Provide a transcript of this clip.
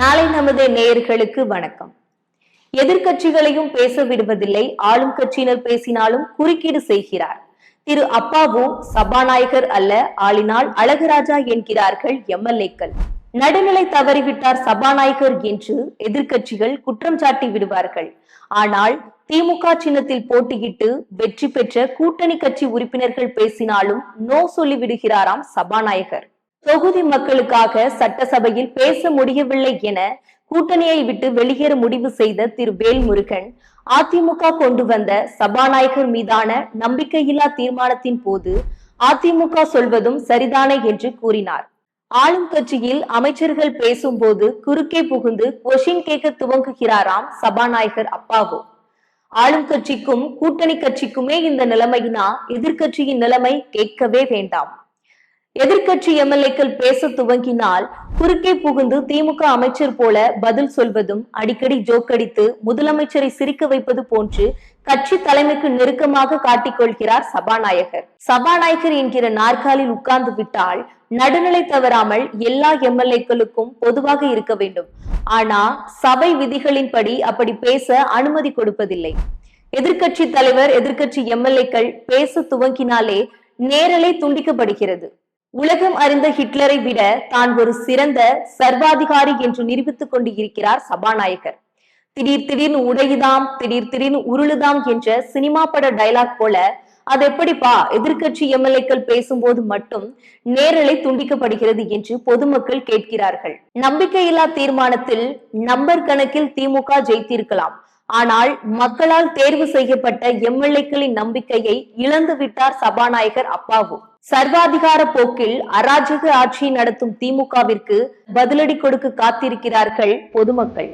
நாளை நமது நேயர்களுக்கு வணக்கம். எதிர்கட்சிகளையும் பேச விடுவதில்லை ஆளும் கட்சியினர் பேசினாலும் குறுக்கீடு செய்கிறார். திரு அப்பாவு சபாநாயகர் அல்ல ஆளினால் அழகராஜா என்கிறார்கள் எம்எல்ஏக்கள். நடுநிலை தவறிவிட்டார் சபாநாயகர் என்று எதிர்கட்சிகள் குற்றம் சாட்டி விடுவார்கள். ஆனால் திமுக சின்னத்தில் போட்டியிட்டு வெற்றி பெற்ற கூட்டணி கட்சி உறுப்பினர்கள் பேசினாலும் நோ சொல்லி விடுகிறாராம் சபாநாயகர். தொகுதி மக்களுக்காக சட்டசபையில் பேச முடியவில்லை என கூட்டணியை விட்டு வெளியேற முடிவு செய்த திரு வேல்முருகன் அதிமுக கொண்டு வந்த சபாநாயகர் மீதான நம்பிக்கையில்லா தீர்மானத்தின் போது அதிமுக சொல்வதும் சரிதானே என்று கூறினார். ஆளும் கட்சியில் அமைச்சர்கள் பேசும்போது குறுக்கே புகுந்து கொஷின் கேட்க துவங்குகிறாராம் சபாநாயகர் அப்பாவு. ஆளும் கட்சிக்கும் கூட்டணி கட்சிக்குமே இந்த நிலைமையினா எதிர்கட்சியின் நிலைமை கேட்கவே வேண்டாம். எதிர்க்கட்சி எம்எல்ஏக்கள் பேச துவங்கினால் குறுக்கே புகுந்து திமுக அமைச்சர் போல பதில் சொல்வதும் அடிக்கடி ஜோக்கடித்து முதலமைச்சரை சிரிக்க வைப்பது போன்று கட்சி தலைமைக்கு நெருக்கமாக காட்டிக்கொள்கிறார் சபாநாயகர். சபாநாயகர் என்கிற நாற்காலில் உட்கார்ந்து விட்டால் நடுநிலை தவறாமல் எல்லா எம்எல்ஏக்களுக்கும் பொதுவாக இருக்க வேண்டும். ஆனா சபை விதிகளின்படி அப்படி பேச அனுமதி கொடுப்பதில்லை. எதிர்கட்சி தலைவர் எதிர்கட்சி எம்எல்ஏக்கள் பேச துவங்கினாலே நேரலை துண்டிக்கப்படுகிறது. உலகம் அறிந்த ஹிட்லரை விட தான் ஒரு சிறந்த சர்வாதிகாரி என்று நிரூபித்துக் கொண்டு இருக்கிறார் சபாநாயகர். திடீர் திடீர்னு உடையுதாம் திடீர் திடீர்னு உருளுதாம் என்ற சினிமா பட டைலாக் போல அது எப்படிப்பா எதிர்கட்சி எம்எல்ஏக்கள் பேசும்போது மட்டும் நேரலை துண்டிக்கப்படுகிறது என்று பொதுமக்கள் கேட்கிறார்கள். நம்பிக்கையில்லா தீர்மானத்தில் நம்பர் கணக்கில் திமுக ஜெயித்திருக்கலாம். ஆனால் மக்களால் தேர்வு செய்யப்பட்ட எம்எல்ஏக்களின் நம்பிக்கையை இழந்து விட்டார் சபாநாயகர் அப்பாவு. சர்வாதிகார போக்கில் அராஜக ஆட்சி நடத்தும் திமுகவிற்கு பதிலடி கொடுக்க காத்திருக்கிறார்கள் பொதுமக்கள்.